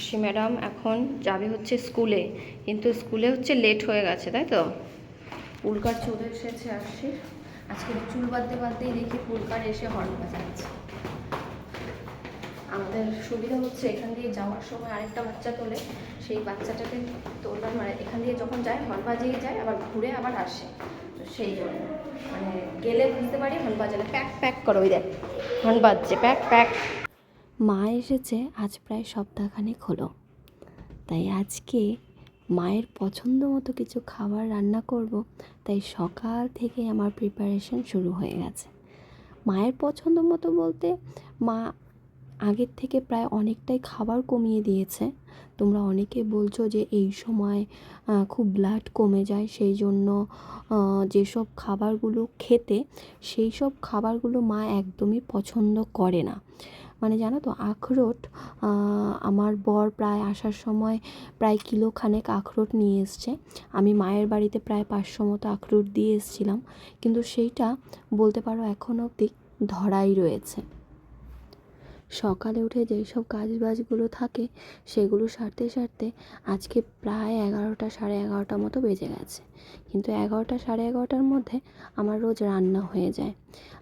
আশি ম্যাডাম এখন যাবে হচ্ছে স্কুলে, কিন্তু স্কুলে হচ্ছে লেট হয়ে গেছে, তাই তো? পুলকার চলে এসেছে আসি আজকে চুল বাঁধতে বাঁধতেই দেখি পুলকার এসে হর্ন বাজাচ্ছে। আমাদের সুবিধা হচ্ছে এখান দিয়ে যাওয়ার সময় আরেকটা বাচ্চা তোলে, সেই বাচ্চাটাকে তোলার মানে এখান দিয়ে যখন যায় হর্ন বাজিয়ে যায়, আবার ঘুরে আবার আসে। তো সেই জন্য মানে গেলে বুঝতে পারি হর্ন বাজালে প্যাক প্যাক করো, ওই দেখ। হর্ন বাজছে, প্যাক প্যাক। মা এসেছে, আজ প্রায় সপ্তাহখানেক হলো। তাই আজকে মায়ের পছন্দ মতো কিছু খাবার রান্না করব, তাই সকাল থেকে আমার প্রিপারেশন শুরু হয়ে গেছে। মায়ের পছন্দ মতো বলতে মা আগের থেকে প্রায় অনেকটাই খাবার কমিয়ে দিয়েছে। তোমরা অনেকে বলছো যে এই সময় খুব ব্লাড কমে যায়, সেই জন্য যেসব খাবারগুলো খেতে, সেই সব খাবারগুলো মা একদমই পছন্দ করে না। মানে জানো তো আখরোট আমার বর প্রায় আসার সময় প্রায় কিলো খানেক আখরোট নিয়ে এসছে। আমি মায়ের বাড়িতে প্রায় পাঁচশো মতো আখরোট দিয়ে এসেছিলাম। কিন্তু সেইটা বলতে পারো এখন অবধি ধরাই রয়েছে। সকালে উঠে যেই সব কাজ বাজগুলো থাকে, সেগুলো সারতে সারতে আজকে প্রায় এগারোটা সাড়ে এগারোটা মতো বেজে গেছে। কিন্তু এগারোটা সাড়ে এগারোটার মধ্যে আমার রোজ রান্না হয়ে যায়।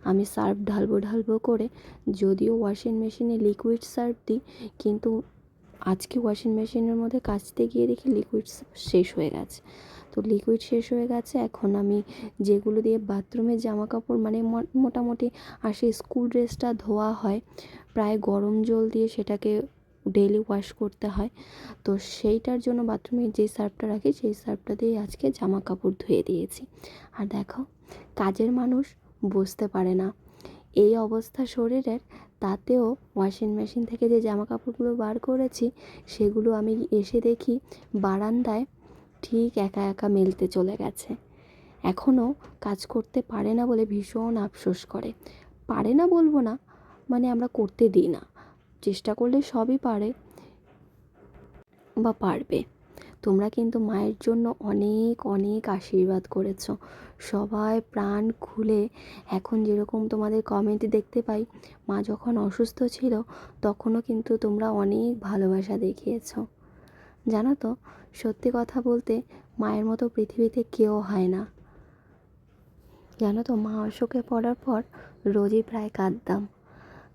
আমি সার্ফ ঢালবো ঢালবো করে যদিও ওয়াশিং মেশিনে লিকুইড সার্ফ দিই, কিন্তু আজকে ওয়াশিং মেশিনের মধ্যে কাচতে গিয়ে দেখি লিকুইড শেষ হয়ে গেছে। তো লিকুইড শেষ হয়ে গেছে। এখন আমি যেগুলো দিয়ে বাথরুমের জামা কাপড় মানে মোটামুটি আসে স্কুল ড্রেসটা ধোয়া হয়, প্রায় গরম জল দিয়ে সেটাকে ডেলি ওয়াশ করতে হয়। তো সেইটার জন্য বাথরুমে যে সার্ফটা রাখি, সেই সার্ফটা দিয়ে আজকে জামা কাপড় ধুয়ে দিয়েছি। আর দেখো, কাজের মানুষ বুঝতে পারে না। এই অবস্থা শরীরের, তাতেও ওয়াশিং মেশিন থেকে যে জামা কাপড়গুলো বার করেছি, সেগুলো আমি এসে দেখি বারান্দায় ঠিক একা একা মেলতে চলে গেছে। এখনও কাজ করতে পারে না বলে ভীষণ আফসোস করে। পারে না বলব না মানে আমরা করতে দিই না। চেষ্টা করলে সবই পারে বা পারবে। তোমরা কিন্তু মায়ের জন্য অনেক অনেক আশীর্বাদ করেছ। সবাই প্রাণ খুলে এখন যেরকম তোমাদের কমেন্ট দেখতে পাই, মা যখন অসুস্থ ছিল, তখনও কিন্তু তোমরা অনেক ভালোবাসা দেখিয়েছো। জানো তো, সত্যি কথা বলতে মায়ের মতো পৃথিবীতে কেউ হয় না। জানো তো, মা অসুখে পড়ার পর রোজই প্রায় কাঁদতাম।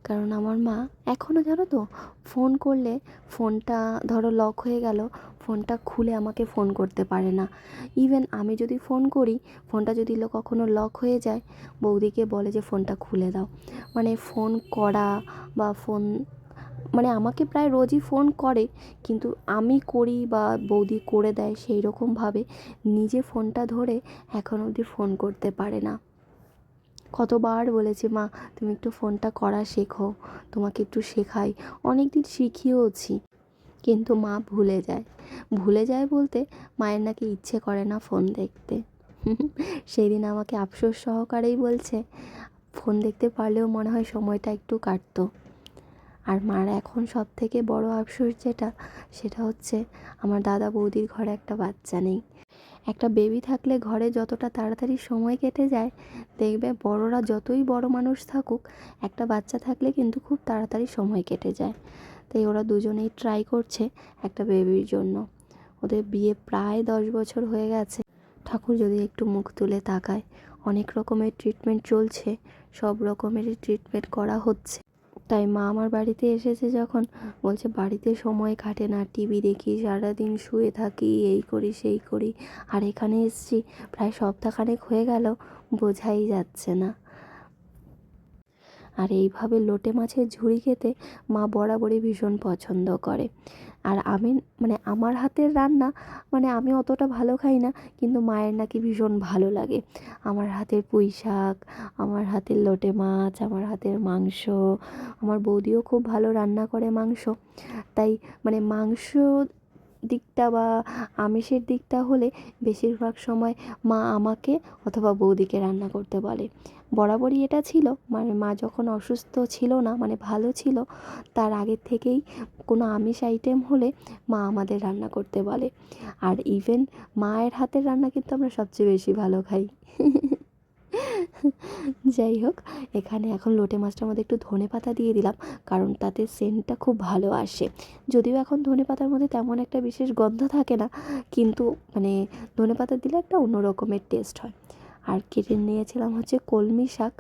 কারণ আমার মা এখনও জানো তো, ফোন করলে ফোনটা ধরো লক হয়ে গেল, ফোনটা খুলে আমাকে ফোন করতে পারে না। ইভেন আমি যদি ফোন করি, ফোনটা যদি কখনো লক হয়ে যায়, বৌদিকে বলে যে ফোনটা খুলে দাও। মানে ফোন করা বা ফোন মানে আমাকে প্রায় রোজই ফোন করে, কিন্তু আমি করি বা বৌদি করে দেয় সেই রকমভাবে নিজে ফোনটা ধরে এখন অবধি ফোন করতে পারে না। কতবার বলেছি, মা, তুমি একটু ফোনটা করা শেখো, তোমাকে একটু শেখাই। অনেক দিন শিখিয়েওছি, কিন্তু মা ভুলে যায়। ভুলে যায় বলতে মায়ের নাকি ইচ্ছে করে না ফোন দেখতে। সেই দিন আমাকে আফসোস সহকারেই বলছে, ফোন দেখতে পারলেও মনে হয় সময়টা একটু কাটতো। আর মার এখন সব থেকে বড় আফসোস যেটা, সেটা হচ্ছে আমার দাদা বৌদির ঘরে একটা বাচ্চা নেই। একটা বেবি থাকলে ঘরে যতটা তাড়াতাড়ি সময় কেটে যায়, দেখবে বড়রা যতই বড় মানুষ থাকুক, একটা বাচ্চা থাকলে কিন্তু খুব তাড়াতাড়ি সময় কেটে যায়। তাই ওরা দুজনেই ট্রাই করছে একটা বেবির জন্য। ওদের বিয়ে প্রায় দশ বছর হয়ে গেছে। ঠাকুর যদি একটু মুখ তুলে তাকায়, অনেক রকমের ট্রিটমেন্ট চলছে, সব রকমেরই ট্রিটমেন্ট করা হচ্ছে। তাই মা আমার বাড়িতে এসেছে যখন। বলছে, বাড়িতে সময় কাটে না, টিভি দেখি, সারাদিন শুয়ে থাকি, এই করি, সেই করি, আর এখানে এসছি। প্রায় সপ্তাহখানেক হয়ে গেল, বোঝাই যাচ্ছে না। আর এইভাবে লোটে মাছের ঝুড়ি খেতে মা বরাবরই ভীষণ পছন্দ করে। আর আমি মানে আমার হাতের রান্না মানে আমি অতটা ভালো খাই না, কিন্তু মায়ের নাকি ভীষণ ভালো লাগে। আমার হাতের পুঁই শাক, আমার হাতের লোটে মাছ, আমার হাতের মাংস, আমার বৌদিও খুব ভালো রান্না করে মাংস। তাই মানে মাংস দিকটা বা আমিষের দিকটা হলে বেশিরভাগ সময় মা আমাকে অথবা বৌদিকে রান্না করতে বলে। বরাবরই এটা ছিল। মানে মা যখন অসুস্থ ছিল না মানে ভালো ছিল, তার আগের থেকেই কোনো আমিষ আইটেম হলে মা আমাদের রান্না করতে বলে। আর ইভেন মায়ের হাতের রান্না কিন্তু আমরা সবচেয়ে বেশি ভালো খাই। যাই হোক, এখানে এখন লোটে মাছটার মধ্যে একটু ধনে পাতা দিয়ে দিলাম, কারণ তাতে সেন্টটা খুব ভালো আসে। যদিও এখন ধনে পাতার মধ্যে তেমন একটা বিশেষ গন্ধ থাকে না, কিন্তু মানে ধনে পাতা দিলে একটা অন্য রকমের টেস্ট হয়। আর কেটে নিয়েছিলাম হচ্ছে কলমি শাক।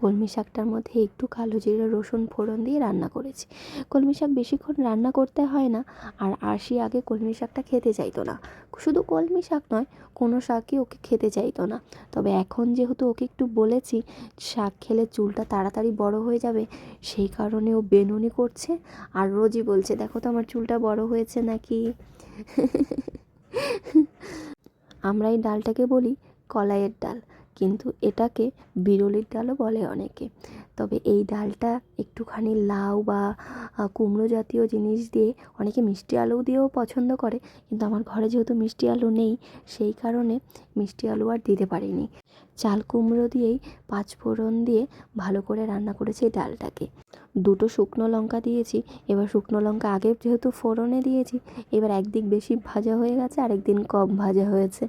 কলমি শাকটার মধ্যে একটু কালো জিরা, রসুন, ফোড়ন দিয়ে রান্না করেছি। কলমি শাক বেশিক্ষণ রান্না করতে হয় না, আর আশি আগে কলমি শাকটা খেতে চাইতো না। শুধু কলমি শাক নয়, কোনো শাকই ওকে খেতে চাইতো না। তবে এখন যেহেতু ওকে একটু বলেছি, শাক খেলে চুলটা তাড়াতাড়ি বড় হয়ে যাবে, সেই কারণে ও বেনুনি করছে। আর রোজই বলছে, দেখো তো আমার চুলটা বড় হয়েছে নাকি? আমরা এই ডালটাকে বলি কলাইয়ের ডাল। কিন্তু এটাকে বিরলির ডালও বলে অনেকে। তবে এই ডালটা একটুখানি লাউ বা কুমড়ো জাতীয় জিনিস দিয়ে অনেকে মিষ্টি আলু দিয়েও পছন্দ করে। কিন্তু আমার ঘরে যেহেতু মিষ্টি আলু নেই, সেই কারণে মিষ্টি আলু আর দিতে পারিনি। চাল কুমড়ো দিয়েই পাঁচ ফোড়ন দিয়ে ভালো করে রান্না করেছি ডালটাকে। দুটো শুকনো লঙ্কা দিয়েছি। এবার শুকনো লঙ্কা আগে যেহেতু ফোড়নে দিয়েছি, এবার একদিক বেশি ভাজা হয়ে গেছে আরেক দিন কম ভাজা হয়েছে।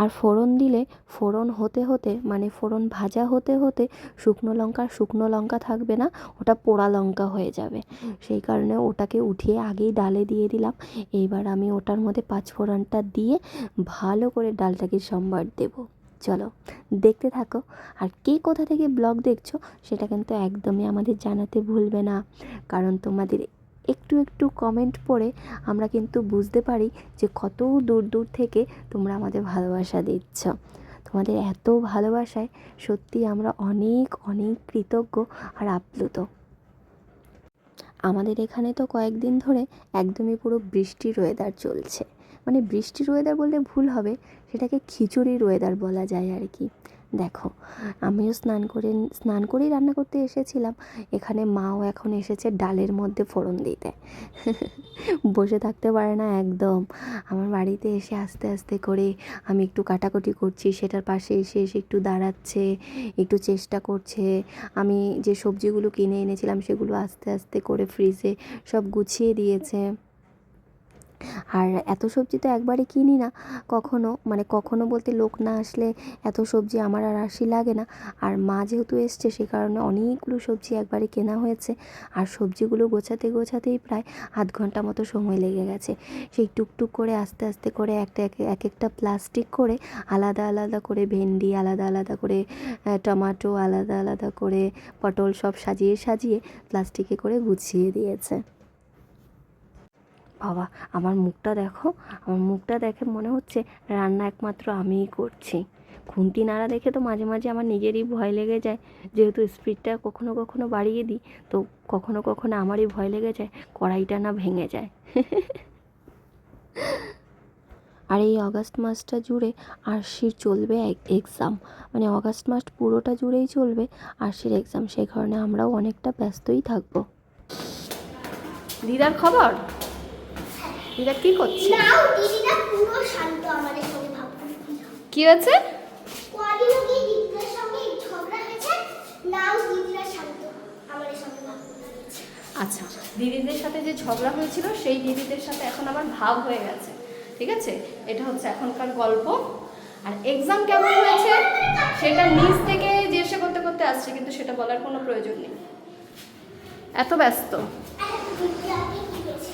আর ফোড়ন দিলে ফোড়ন হতে হতে মানে ফোড়ন ভাজা হতে হতে শুকনো লঙ্কা শুকনো লঙ্কা থাকবে না, ওটা পোড়া লঙ্কা হয়ে যাবে। সেই কারণে ওটাকে উঠিয়ে আগেই ডালে দিয়ে দিলাম। এইবার আমি ওটার মধ্যে পাঁচ ফোড়নটা দিয়ে ভালো করে ডালটাকে সম্বার দেব। চলো, দেখতে থাকো। আর কে কোথা থেকে ব্লগ দেখছ, সেটা কিন্তু একদমই আমাদের জানাতে ভুলবে না। কারণ তোমাদের একটু একটু কমেন্ট পড়ে আমরা কিন্তু বুঝতে পারি যে কত দূর দূর থেকে তোমরা আমাদের ভালোবাসা দিচ্ছ। তোমাদের এত ভালোবাসায় সত্যি আমরা অনেক অনেক কৃতজ্ঞ আর আপ্লুত। আমাদের এখানে তো কয়েকদিন ধরে একদমই পুরো বৃষ্টির ওয়েদার চলছে। মানে বৃষ্টির ওয়েদার বললে ভুল হবে, সেটাকে খিচুড়ির ওয়েদার বলা যায় আর কি। দেখো, আমিও স্নান করে, স্নান করেই রান্না করতে এসেছিলাম। এখানে মাও এখন এসেছে ডালের মধ্যে ফোড়ন দিতে। বসে থাকতে পারে না একদম। আমার বাড়িতে এসে আস্তে আস্তে করে আমি একটু কাটাকুটি করছি, সেটার পাশে এসে এসে একটু দাঁড়াচ্ছে, একটু চেষ্টা করছে। আমি যে সবজিগুলো কিনে এনেছিলাম, সেগুলো আস্তে আস্তে করে ফ্রিজে সব গুছিয়ে দিয়েছে। আর এত সবজি তো একবারে কিনি না। কখনো মানে কখনো বলতে লোক না আসলে এত সবজি আমার আর আসি লাগে না। আর মা যেহেতু এসছে সে কারণে অনেকগুলো সবজি একবারে কেনা হয়েছে। আর সবজিগুলো গোছাতে গোছাতেই প্রায় আধ ঘণ্টা মতো সময় লেগে গেছে। সেই টুকটুক করে আস্তে আস্তে করে একটা এক এক একটা প্লাস্টিক করে আলাদা আলাদা করে ভেন্ডি, আলাদা আলাদা করে টমাটো, আলাদা আলাদা করে পটল সব সাজিয়ে সাজিয়ে প্লাস্টিকে করে গুছিয়ে দিয়েছে। বাবা, আমার মুখটা দেখো। আমার মুখটা দেখে মনে হচ্ছে রান্না একমাত্র আমিই করছি। খুন্তি নাড়া দেখে তো মাঝে মাঝে আমার নিজেরই ভয় লেগে যায়। যেহেতু স্পিডটা কখনো কখনো বাড়িয়ে দিই, তো কখনো কখনো আমারই ভয় লেগে যায়, কড়াইটা না ভেঙে যায়। আর এই অগাস্ট মাসটা জুড়ে আরশির চলবে এক্সাম মানে অগাস্ট মাস পুরোটা জুড়েই চলবে আরশির এক্সাম সেই কারণে আমরাও অনেকটা ব্যস্তই থাকব। দিদার খবর? দিদা কি করছে? নাও দিদিটা পুরো শান্ত আমাদের সঙ্গে ভাবুন কি হয়েছে? কদিন আগে দিদিদের সঙ্গে ঝগড়া হয়েছে নাও দিদিরা শান্ত আমাদের সঙ্গে ভাবুন আচ্ছা দিদিদের সাথে যে ঝগড়া হয়েছিল সেই দিদিদের সাথে এখন আবার ভাব হয়ে গেছে ঠিক আছে? এটা হচ্ছে এখনকার গল্প। আর এক্সাম কেমন হয়েছে? সেটা নিজ থেকে জিজ্ঞাসা করতে করতে আসছে কিন্তু সেটা বলার কোনো প্রয়োজন নেই। এত ব্যস্ত দিদি আপনি কি হয়েছে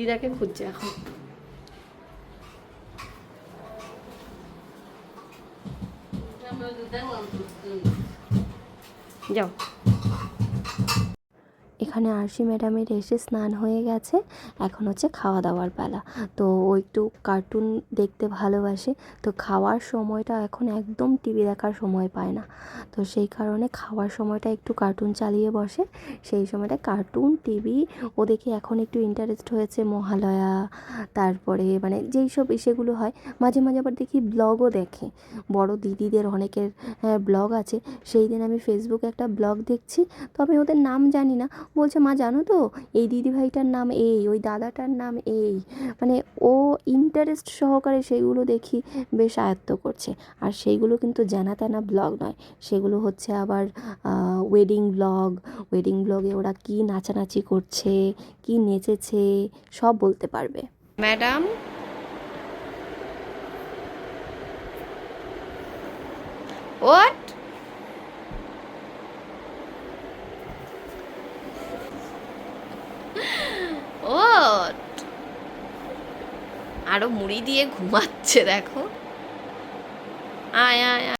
দিদাকে খুঁজছে এখন। যাও। এখানে আরশি ম্যাডামের এসে স্নান হয়ে গেছে। এখন হচ্ছে খাওয়া দাওয়ার পালা। তো ও একটু কার্টুন দেখতে ভালোবাসে। তো খাওয়ার সময়টা এখন একদম টিভি দেখার সময় পায় না। তো সেই কারণে খাওয়ার সময়টা একটু কার্টুন চালিয়ে বসে। সেই সময়টা কার্টুন টিভি ও দেখে এখন একটু ইন্টারেস্ট হয়েছে মহালয়া, তারপরে মানে যেই সব ইসেগুলো হয়, মাঝে মাঝে আবার দেখি ব্লগও দেখে। বড় দিদিদের অনেকের ব্লগ আছে। সেই দিন আমি ফেসবুকে একটা ব্লগ দেখছি। তো আমি ওদের নাম জানি না। বলছে, মা, জানো তো, এই দিদিভাইটার নাম এই, ওই দাদাটার নাম এই। মানে ও ইন্টারেস্ট সহকারে সেইগুলো দেখি বেশ আয়ত্ত করছে। আর সেইগুলো কিন্তু জানা তেনা ব্লগ নয়। সেগুলো হচ্ছে আবার ওয়েডিং ব্লগ ওয়েডিং ব্লগে ওরা কি নাচানাচি করছে, কি নেচেছে, সব বলতে পারবে। ম্যাডাম? ওট আরও মুড়ি দিয়ে ঘুমাচ্ছে দেখো। আয় আয়